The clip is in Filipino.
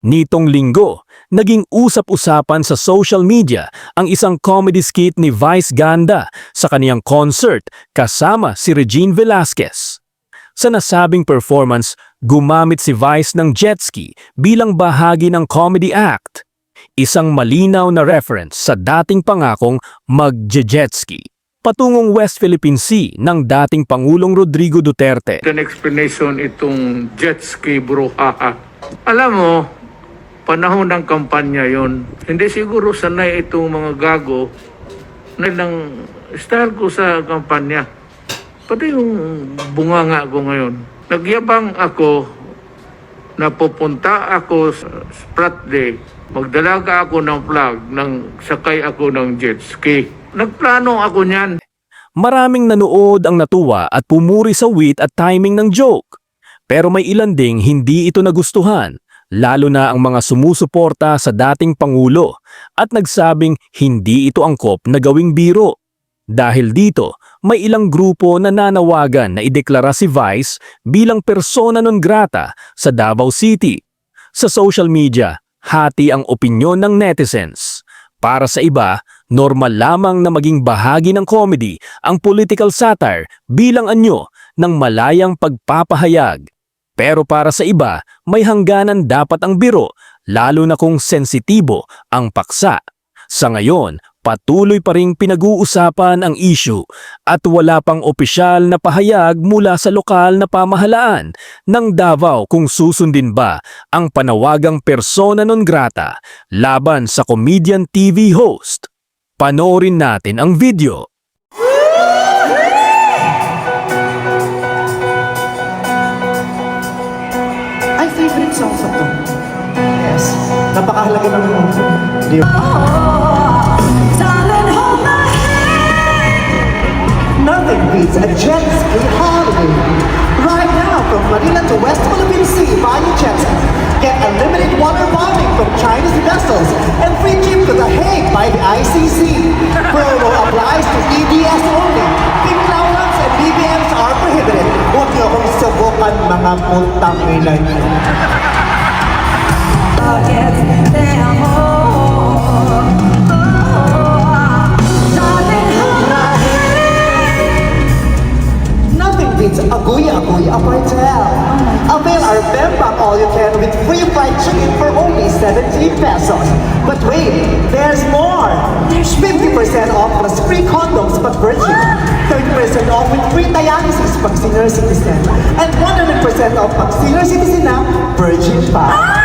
Nitong linggo, naging usap-usapan sa social media ang isang comedy skit ni Vice Ganda sa kaniyang concert kasama si Regine Velasquez. Sa nasabing performance, gumamit si Vice ng jet ski bilang bahagi ng comedy act. Isang malinaw na reference sa dating pangakong mag-jet ski patungong West Philippine Sea ng dating Pangulong Rodrigo Duterte. an explanation itong jet ski brouhaha. Alam mo, panahon ng kampanya yon. Hindi siguro sanay itong mga gago na lang style ko sa kampanya. Pati yung bunganga ko ngayon. Nagyabang ako na pupunta ako sa Sprat Day. Magdalaga ako ng flag nang sakay ako ng jet ski. Nagplano ako niyan. Maraming nanood ang natuwa at pumuri sa wit at timing ng joke. Pero may ilan ding hindi ito nagustuhan, lalo na ang mga sumusuporta sa dating Pangulo at nagsabing hindi ito angkop na gawing biro. Dahil dito, may ilang grupo na nanawagan na ideklara si Vice bilang persona non grata sa Davao City. Sa social media, hati ang opinyon ng netizens. Para sa iba, normal lamang na maging bahagi ng comedy ang political satire bilang anyo ng malayang pagpapahayag. Pero para sa iba, may hangganan dapat ang biro, lalo na kung sensitibo ang paksa. Sa ngayon, patuloy pa ring pinag-uusapan ang issue at wala pang opisyal na pahayag mula sa lokal na pamahalaan ng Davao kung susundin ba ang panawagang persona non grata laban sa comedian TV host. Panoorin natin ang video. Favorite song sa to. Yes. Napakahalaga ng di Nothing beats a jet mga putang ina niyo. Nothing beats Aguya Aguya Apartel. Avail our Bemba all you can with free fried chicken for only 17 pesos. But wait, there's more. There's 50% off plus free condoms but virgin. 30% off with free dialysis pag senior citizen. And 100% off pag senior citizen na virgin pa.